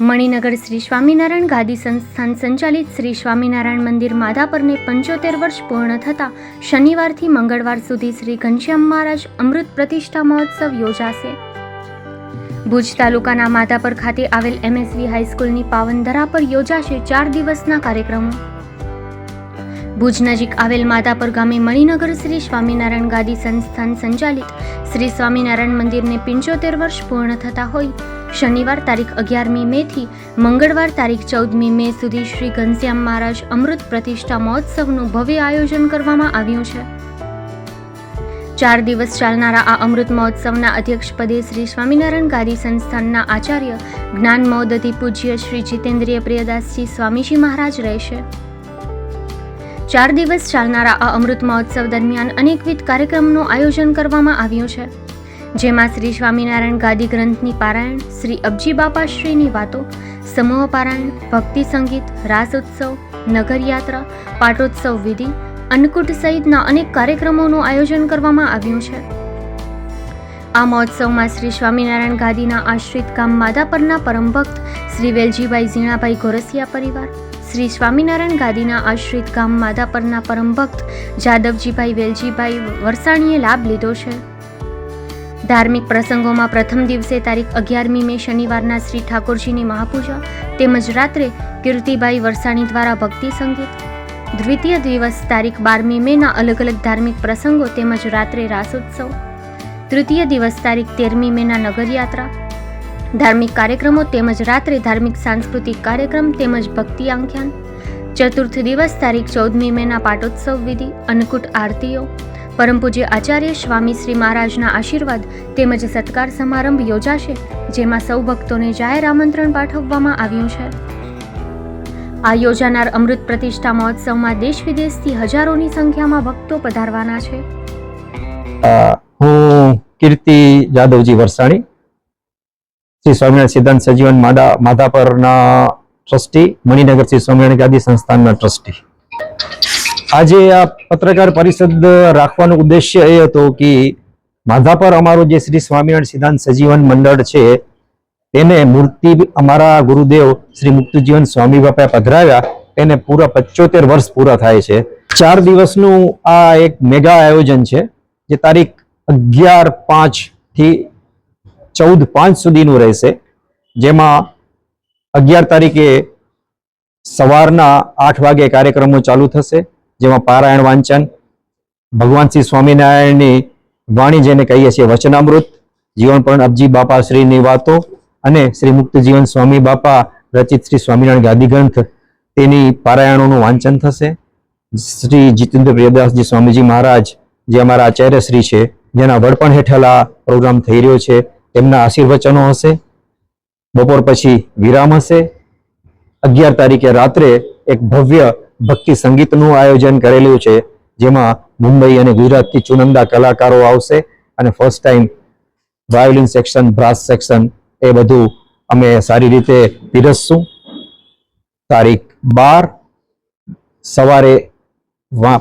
મણિનગર શ્રી સ્વામિનારાયણ ગાદી સંસ્થાન સંચાલિત શ્રી સ્વામિનારાયણ મંદિર માધાપરને પંચોતેર વર્ષ પૂર્ણ થતાં શનિવારથી મંગળવાર સુધી શ્રી ઘનશ્યામ મહારાજ અમૃત પ્રતિષ્ઠા મહોત્સવ યોજાશે. ભુજ તાલુકાના માધાપર ખાતે આવેલ એમએસવી હાઈસ્કૂલની પાવનધરા પર યોજાશે ચાર દિવસના કાર્યક્રમો. ભુજ નજીક આવેલ માધાપર ગામે મણિનગર શ્રી સ્વામિનારાયણ ગાદી સંસ્થાન સંચાલિત શ્રી સ્વામિનારાયણ મંદિરને પંચોતેર વર્ષ પૂર્ણ થતા હોય શનિવાર તારીખ અગિયારમી મેથી, મંગળવાર તારીખ ચૌદમી મે સુધી શ્રી ઘનશ્યામ મહારાજ અમૃત પ્રતિષ્ઠા મહોત્સવનું ભવ્ય આયોજન કરવામાં આવ્યું છે. ચાર દિવસ ચાલનારા આ અમૃત મહોત્સવના અધ્યક્ષપદે શ્રી સ્વામિનારાયણ ગાદી સંસ્થાનના આચાર્ય જ્ઞાન મહોદધિ પૂજ્ય શ્રી જીતેન્દ્રિય પ્રિયદાસજી સ્વામીજી મહારાજ રહેશે. ચાર દિવસ ચાલનારા આ અમૃત મહોત્સવ દરમિયાન અનેકવિધ કાર્યક્રમનું આયોજન કરવામાં આવ્યું છે. જેમાં શ્રી સ્વામિનારાયણ ગાદી ગ્રંથની પારાયણ, શ્રી અબજી બાપાશ્રીની વાતો, સમૂહ પારાયણ, ભક્તિ સંગીત, રાસ ઉત્સવ નગરયાત્રા પાટોત્સવ વિધિ, અન્નકૂટ સહિતના અનેક કાર્યક્રમોનું આયોજન કરવામાં આવ્યું છે. આ મહોત્સવમાં શ્રી સ્વામિનારાયણ ગાદીના આશ્રિત ગામ માધાપરના પરમ ભક્ત શ્રી વેલજીભાઈ ઝીણાભાઈ ગોરસિયા પરિવાર, શ્રી સ્વામિનારાયણ ગાદીના આશ્રિત ગામ માધાપરના પરમ ભક્ત જાદવજીભાઈ વેલજીભાઈ વરસાણીએ લાભ લીધો છે. ધાર્મિક પ્રસંગોમાં પ્રથમ દિવસે તારીખ અગિયારમી મે શનિવારના શ્રી ઠાકોરજીની મહાપૂજા તેમજ રાત્રે કીર્તિભાઈ વરસાણી દ્વારા ભક્તિ સંગીત. દ્વિતીય દિવસ તારીખ બારમી મેના અલગ અલગ ધાર્મિક પ્રસંગો તેમજ રાત્રે રાસોત્સવ. તૃતીય દિવસ તારીખ તેરમી મેના નગરયાત્રા. ધાર્મિક કાર્યક્રમો તેમજ રાત્રે ધાર્મિક સાંસ્કૃતિક કાર્યક્રમ તેમજ ભક્તિ આખ્યાન. ચતુર્થ દિવસ તારીખ ચૌદમી મેના પાટોત્સવ વિધિ, અન્નકૂટ આરતીઓ. પરમ પૂજ્ય આચાર્ય સ્વામી શ્રી મહારાજના આશીર્વાદ તેમજ સત્કાર સમારંભ યોજાશે, જેમાં સૌ ભક્તોને જાહેર આમંત્રણ પાઠવવામાં આવ્યું છે. આ યોજાનાર અમૃત પ્રતિષ્ઠા મહોત્સવમાં દેશ વિદેશથી હજારોની સંખ્યામાં ભક્તો પધારવાના છે. હું કીર્તિ જાદવજી વરસાણી, શ્રી સ્વામિનારાયણ સિદ્ધાંત સજીવન માદા, માધાપરના ટ્રસ્ટી, મણિનગર શ્રી સ્વામિનારાયણ ગાદી સંસ્થાનના ટ્રસ્ટી. આજે આ પત્રકાર પરિષદ રાખવાનો ઉદ્દેશ્ય એ હતો કે માધાપર અમારો જે શ્રી સ્વામિનારાયણ સિદ્ધાંત સજીવન મંડળ છે, તેને મૂર્તિ અમારા ગુરુદેવ શ્રી મુક્તજીવન સ્વામી બાપા પધરાવ્યા, તેને પૂરા પચોતેર વર્ષ પૂરા થાય છે. ચાર દિવસનું આ એક મેગા આયોજન છે, જે તારીખ અગિયાર પાંચથી ચૌદ પાંચ સુધીનું રહેશે. જેમાં અગિયાર તારીખે સવારના આઠ વાગે કાર્યક્રમો ચાલુ થશે. જેમાં પારાયણ વાંચન, ભગવાન શ્રી સ્વામિનારાયણની વાણી જેને કહીએ છીએ વચનામૃત, જીવન પણ અબજી બાપા શ્રીની વાતો અને શ્રી મુક્ત જીવન સ્વામી બાપા રચિત શ્રી સ્વામિનારાયણ ગાદી ગ્રંથ તેની પારાયણોનું વાંચન થશે. શ્રી જીતેન્દ્ર પ્રિયદાસજી સ્વામીજી મહારાજ, જે અમારા આચાર્ય શ્રી છે, જેના વડપણ હેઠળ આ પ્રોગ્રામ થઈ રહ્યો છે, તેમના આશીર્વચનો હશે. બપોર પછી વિરામ હશે. અગિયાર તારીખે રાત્રે એક ભવ્ય ભક્તિ સંગીતનું આયોજન કરેલું છે, જેમાં મુંબઈ અને ગુજરાતથી ચુનંદા કલાકારો આવશે અને first time violin section brass section એ બધું અમે સારી રીતે પીરસશું. તારીખ બાર, સવારે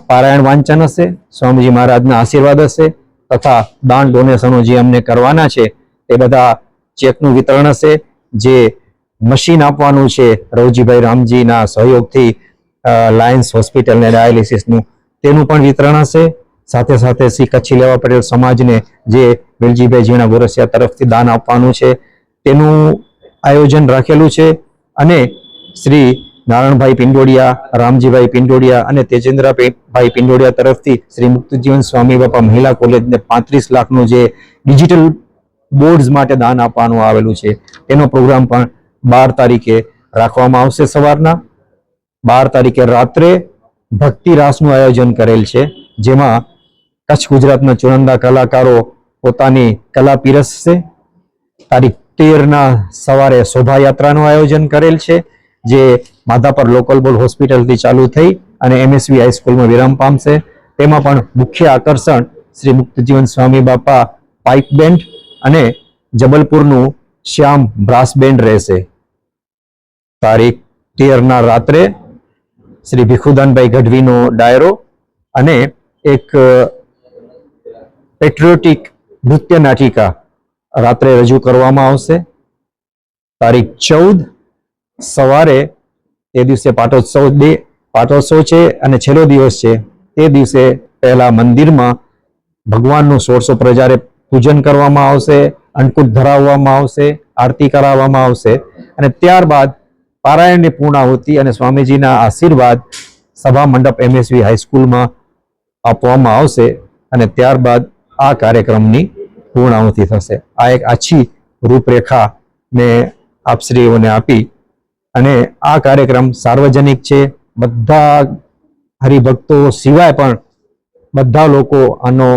પારાયણ વાંચન હશે, સ્વામીજી મહારાજના આશીર્વાદ હશે, તથા દાન ડોનેશનો જે અમને કરવાના છે, એ બધા ચેકનું વિતરણ હશે. જે મશીન આપવાનું છે, રવજીભાઈ રામજીના સહયોગથી લાયન્સ હોસ્પિટલ ને ડાયાલિસિસનું તેનું પણ વિતરણ હશે. સાથે સાથે શ્રી કચ્છી લેવા પટેલ સમાજને જે વેલજીભાઈ ઝીણા ગોરસિયા તરફથી દાન આપવાનું છે, તેનું આયોજન રાખેલું છે. અને શ્રી નારાયણભાઈ પિંડોડિયા, રામજીભાઈ પિંડોડિયા અને તેજેન્દ્રભાઈ પિંડોડિયા તરફથી શ્રી મુક્તજીવન સ્વામી બાપા મહિલા કોલેજને પાંત્રીસ લાખનું જે ડિજિટલ બોર્ડ્સ માટે દાન આપવાનું આવેલું છે. તેનો પ્રોગ્રામ પણ બાર તારીખે રાખવામાં આવશે સવારના. બાર તારીખે રાત્રે ભક્તિ રાસનું આયોજન કરેલ છે, જેમાં કચ્છ ગુજરાતના ચુનંદા કલાકારો પોતાની કલા પીરસશે. તારીખ તેરના સવારે શોભાયાત્રાનું આયોજન કરેલ છે, જે માધાપર લોકલ બોલ હોસ્પિટલથી ચાલુ થઈ અને એમએસવી હાઈસ્કૂલમાં વિરામ પામશે. તેમાં પણ મુખ્ય આકર્ષણ શ્રી મુક્તજીવન સ્વામી બાપા પાઇપ બેન્ડ અને જબલપુરનું શ્યામ બ્રાસ બેન્ડ રહેશે. તારીખ તેરના રાત્રે શ્રી ભીખુદાનભાઈ ગઢવીનો ડાયરો અને એક પેટ્રિયોટિક નૃત્ય નાટિકા રાત્રે રજૂ કરવામાં આવશે. તારીખ ચૌદ, સવારે તે દિવસે પાટોત્સવ બે પાટોત્સવ છે અને છેલ્લો દિવસ છે. તે દિવસે પહેલા મંદિરમાં ભગવાનનું સોળસો પ્રજારે પૂજન કરવામાં આવશે અંકુટ ધરાવવામાં આવશે, આરતી કરાવવામાં આવશે અને ત્યારબાદ પારાયણની પૂર્ણાહુતિ અને સ્વામીજીના આશીર્વાદ સભા મંડપ એમએસવી હાઈસ્કૂલમાં આપવામાં આવશે અને ત્યારબાદ આ કાર્યક્રમની પૂર્ણાહુતિ થશે. આ એક આછી રૂપરેખા મેં આપશ્રીઓને આપી અને આ કાર્યક્રમ સાર્વજનિક છે. બધા હરિભક્તો સિવાય પણ બધા લોકો આનો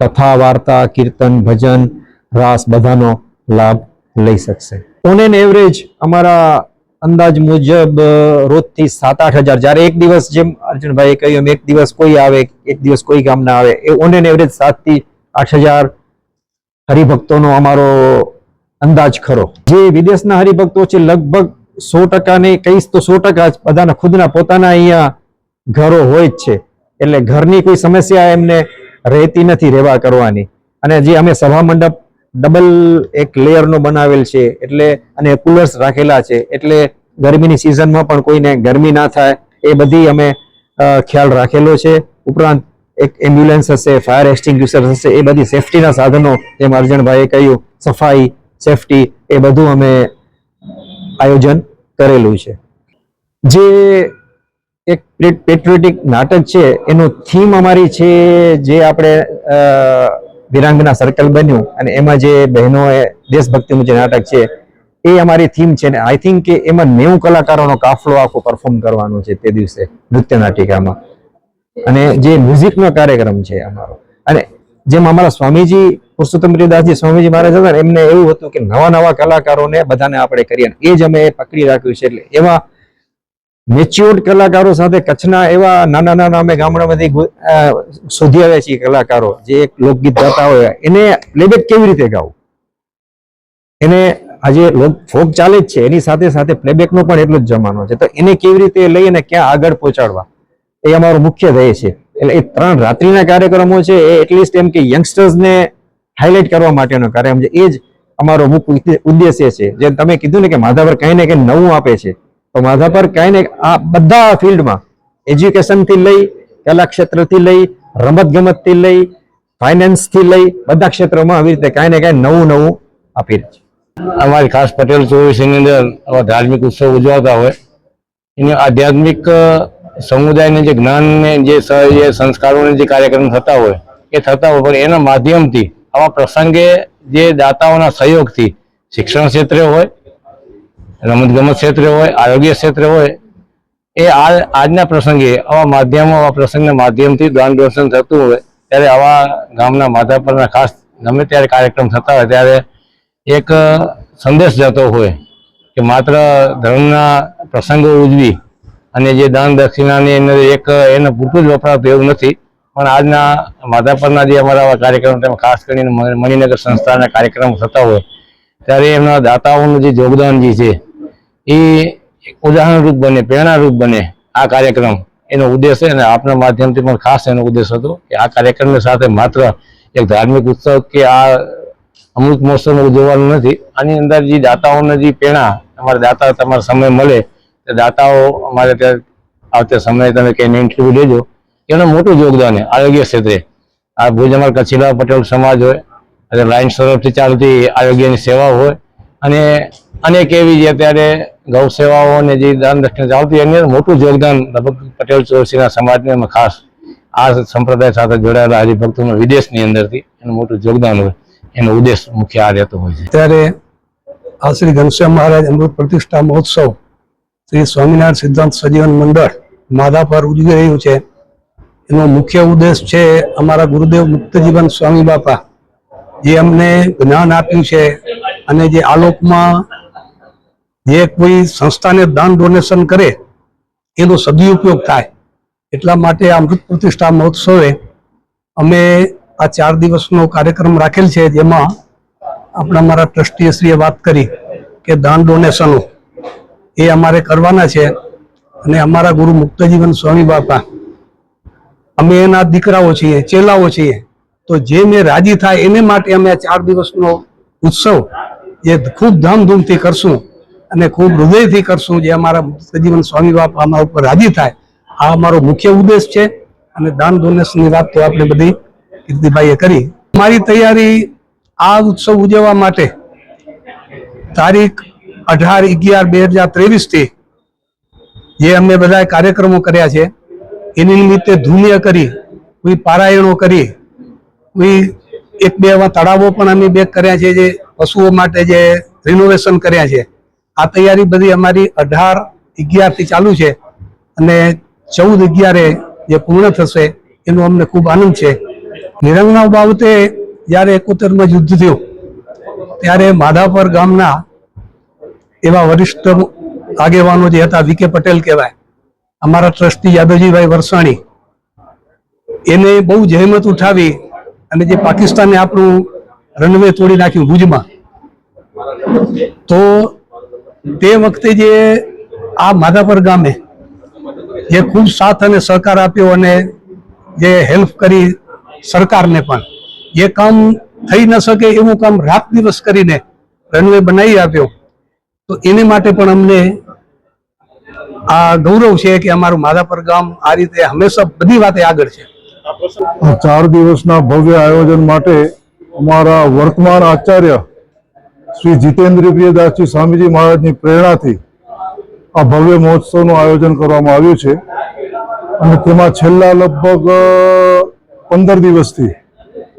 કથા, વાર્તા, કીર્તન, ભજન, રાસ બધાનો લાભ લઈ શકશે. ઓન એન એવરેજ અમારા અંદાજ મુજબ રોજથી સાત આઠ હજાર. જ્યારે એક દિવસ જેમ અર્જુનભાઈએ કહ્યું, એમ એક દિવસ કોઈ આવે, એક દિવસ કોઈ ગામના આવે, એ ઓન એન એવરેજ સાતથી આઠ હજાર હરિભક્તોનો અમારો અંદાજ ખરો. જે વિદેશના હરિભક્તો છે, લગભગ સો ટકા ને કહીશ તો સો ટકા જ બધાના ખુદના પોતાના અહીંયા ઘરો હોય જ છે. એટલે ઘરની કોઈ સમસ્યા એમને રહેતી નથી રહેવા કરવાની. અને જે અમે સભા મંડપ ડબલ એક લેયરનો બનાવેલ છે એટલે અને કુલર્સ રાખેલા છે એટલે ગરમીની સિઝનમાં પણ કોઈને ગરમી ના થાય એ બધી અમે ખ્યાલ રાખેલો છે. ઉપરાંત એક એમ્બ્યુલન્સ હશે, ફાયર એક્સટિંગ્યુશર હશે, એ બધી સેફટીના સાધનો જેમ અર્જણભાઈએ કહ્યું, સફાઈ, સેફટી એ બધું અમે આયોજન કરેલું છે. જે એક પેટ્રિયોટિક નાટક છે, એનો થીમ અમારી છે જે આપણે વિરાંગના સર્કલ બન્યું અને એમાં જે બહેનોએ દેશભક્તિનું જે નાટક છે, એ અમારી થીમ છે ને આઈ થિંક કે એમાં નેવું કલાકારોનો કાફલો આખો પરફોર્મ કરવાનો છે તે દિવસે નૃત્ય નાટિકામાં. અને જે મ્યુઝિકનો કાર્યક્રમ છે અમારો. અને જેમ અમારા સ્વામીજી, પુરુષોત્તમ દાસજી સ્વામીજી મહારાજ હતા એમને એવું હતું કે નવા નવા કલાકારોને બધાને આપણે કરીએ એ જ અમે પકડી રાખ્યું છે એટલે એવા મેચ્યોર્ડ કલાકારો સાથે કચ્છના એવા નાના નાના અમે ગામડામાંથી શોધી આવ્યા છીએ કલાકારો, જે એક લોકગીત ગાતા હોય, એને પ્લેબેક કેવી રીતે ગાવું? એને આજે લોક ફોક ચાલે જ છે, એની સાથે સાથે પ્લેબેકનો પણ એટલો જ જમાનો છે. તો એને કેવી રીતે લઈ અને ક્યાં આગળ પહોંચાડવા? એ અમારો મુખ્ય ધ્યેય છે. એટલે એ ત્રણ રાત્રિના કાર્યક્રમો છે, એ એટલીસ્ટ એમ કે યંગસ્ટર્સને હાઇલાઇટ કરવા માટેનો કાર્યક્રમ છે. એ જ અમારો મુખ્ય ઉદ્દેશ્ય છે. જેમ તમે કીધું ને કે માધાવર કંઈ ને કંઈ નવું આપે છે. તો માધાપર કઈ ને આ બધા ફિલ્ડમાં એજ્યુકેશનથી લઈ, કલા ક્ષેત્રથી લઈ રમત ગમતથી લઈ ફાઇનાન્સથી લઈ, બધા ક્ષેત્રોમાં આવી રીતે કાંઈ ને કાંઈ નવું નવું આપી રહી છે. અમારી ખાસ પટેલ ચોવીસની અંદર આવા ધાર્મિક ઉત્સવ ઉજવાતા હોય. એની આધ્યાત્મિક સમુદાયને જે જ્ઞાનને જે સંસ્કારોને જે કાર્યક્રમ થતા હોય, એ થતા હોય, પણ એના માધ્યમથી આવા પ્રસંગે જે દાતાઓના સહયોગથી શિક્ષણ ક્ષેત્રે હોય રમતગમત ક્ષેત્રે હોય, આરોગ્ય ક્ષેત્રે હોય, એ આ આજના પ્રસંગે આવા માધ્યમો, આવા પ્રસંગના માધ્યમથી દાન દર્શન થતું હોય, ત્યારે આવા ગામના માધાપરના ખાસ ગમે ત્યારે કાર્યક્રમ થતા હોય, ત્યારે એક સંદેશ જતો હોય કે માત્ર ધર્મના પ્રસંગો ઉજવી અને જે દાન દક્ષિણાની અંદર એક, એને પૂરતું જ વપરાતું એવું નથી, પણ આજના માધાપરના જે અમારા આવા કાર્યક્રમ, તેમાં ખાસ કરીને મણિનગર સંસ્થાના કાર્યક્રમ થતા હોય, ત્યારે એમના દાતાઓનું જે યોગદાન જે છે એ ઉદાહરણરૂપ બને પ્રેરણારૂપ બને આ કાર્યક્રમ. એનો ઉદ્દેશ અને આપના માધ્યમથી પણ ખાસ એનો ઉદ્દેશ હતો કે આ કાર્યક્રમની સાથે માત્ર એક ધાર્મિક ઉત્સવ કે આ અમૃત મહોત્સવ ઉજવવાનું નથી. આની અંદર જે દાતાઓને જે પ્રેરણા અમારા દાતા તમારો સમય મળે, તે દાતાઓ અમારે ત્યાં આવતા સમયે તમે કહીને ઇન્ટરવ્યુ લેજો. એનું મોટું યોગદાન છે, આરોગ્ય ક્ષેત્રે. આ ભુજ અમારા કચ્છીલા પટેલ સમાજ હોય, અને લાયન્સ તરફથી ચાલતી આરોગ્યની સેવા હોય, અને અનેક એવી જે અત્યારે ગૌ સેવાઓ અને જે દાન દક્ષિણા ચાલતી એની મોટું યોગદાન લગભગ પટેલ ચોરસીના સમાજને ખાસ આ સંપ્રદાય સાથે જોડાયેલા હરિભક્તોનું વિદેશની અંદરથી એનું મોટું યોગદાન હોય, એનો ઉદ્દેશ મુખ્ય આ રહેતો હોય છે. ત્યારે આ શ્રી ઘનશ્યામ મહારાજ અમૃત પ્રતિષ્ઠા મહોત્સવ શ્રી સ્વામિનારાયણ સિદ્ધાંત સજીવન મંડળ માધાપર ઉજવી રહ્યું છે. એનો મુખ્ય ઉદ્દેશ છે અમારા ગુરુદેવ મુક્તજીવન સ્વામી બાપા, જે અમને જ્ઞાન આપ્યું છે અને જે આલોકમાં જે કોઈ સંસ્થાને દાન ડોનેશન કરે, એનો સદુપયોગ થાય. એટલા માટે અમૃત પ્રતિષ્ઠા મહોત્સવે અમે આ ચાર દિવસનો કાર્યક્રમ રાખેલ છે, જેમાં આપણા અમારા ટ્રસ્ટીશ્રીએ વાત કરી કે દાન ડોનેશનો એ અમારે કરવાના છે અને અમારા ગુરુ મુક્તજીવન સ્વામી બાપા, અમે એના દીકરાઓ છીએ, ચેલાઓ છીએ. તો જે મેં રાજી થાય એને માટે અમે આ ચાર દિવસનો ઉત્સવ, એ ખૂબ ધામધૂમથી કરશું. અને ખૂબ હૃદયથી કરશું જે અમારા સજીવન સ્વામી બાપ અમારા ઉપર રાજી થાય. આ અમારો મુખ્ય ઉદ્દેશ છે અને દાન ડોનેશનની વાત તો આપણે બધી કીર્તિભાઈએ કરી. મારી તૈયારી આ ઉત્સવ ઉજવવા માટે તારીખ અઢાર અગિયાર બે હજાર ત્રેવીસથી જે અમે બધા કાર્યક્રમો કર્યા છે, એની નિમિત્તે ધૂન્ય કરી, કોઈ પારાયણો કરી, કોઈ એક બે એવા તળાવો પણ અમે બે કર્યા છે જે પશુઓ માટે જે રિનોવેશન કર્યા છે. આ તૈયારી બધી અમારી અઢાર અગિયારથી ચાલુ છે અને ચૌદ અગિયારે જે પૂર્ણ થશે એનો અમને ખૂબ આનંદ છે. નિરંગના બાબતે જ્યારે એકોતેરમાં યુદ્ધ થયું, ત્યારે માધાપર ગામના એવા વરિષ્ઠ આગેવાનો જે હતા વીકે પટેલ કહેવાય, અમારા ટ્રસ્ટી યાદવજીભાઈ વરસાણી, એને બહુ જહેમત ઉઠાવી અને જે પાકિસ્તાને આપણું રનવે તોડી નાખ્યું ભુજમાં, તો તે વખતે જે આ માધાપર ગામે જે ખૂબ સાથ અને સહકાર આપ્યો અને જે હેલ્પ કરી સરકારને પણ, જે કામ થઈ ન શકે એવું કામ રાત દિવસ કરીને રનવે બનાવી આપ્યો, તો એને માટે પણ અમને આ ગૌરવ છે કે અમારું માધાપર ગામ આ રીતે હંમેશા બધી વાતે આગળ છે. ચાર દિવસના ભવ્ય આયોજન માટે અમારા વર્તમાન આચાર્ય શ્રી જીતેન્દ્ર પ્રિયદાસજી સ્વામીજી મહારાજની પ્રેરણાથી આ ભવ્ય મહોત્સવનું આયોજન કરવામાં આવ્યું છે. અને તેમાં છેલ્લા લગભગ પંદર દિવસથી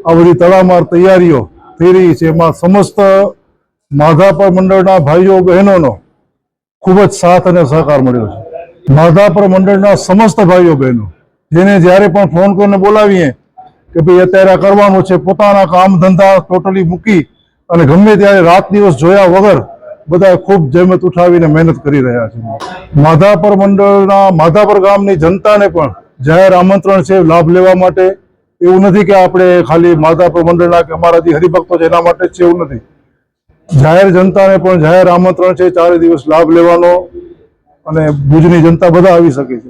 આ બધી તડામાર તૈયારીઓ થઈ રહી છે. એમાં સમસ્ત માધાપર મંડળના ભાઈઓ, બહેનોનો ખૂબ જ સાથ અને સહકાર મળ્યો છે. માધાપર મંડળના સમસ્ત ભાઈઓ, બહેનો, જેને જ્યારે પણ ફોન કરીને બોલાવીએ કે ભાઈ અત્યારે આ કરવાનું છે, પોતાના કામ ધંધા ટોટલી મૂકી અને ગમે ત્યારે રાત દિવસ જોયા વગર બધા ખૂબ જહેમત ઉઠાવીને મહેનત કરી રહ્યા છે. માધાપર મંડળના માધાપર ગામની જનતાને પણ જાહેર આમંત્રણ છે, લાભ લેવા માટે. એવું નથી કે આપણે ખાલી માધાપર મંડળના કે અમારા જે હરિભક્તો છે એના માટે છે એવું નથી. જાહેર જનતાને પણ જાહેર આમંત્રણ છે, ચારે દિવસ લાભ લેવાનો અને ભુજની જનતા બધા આવી શકે છે.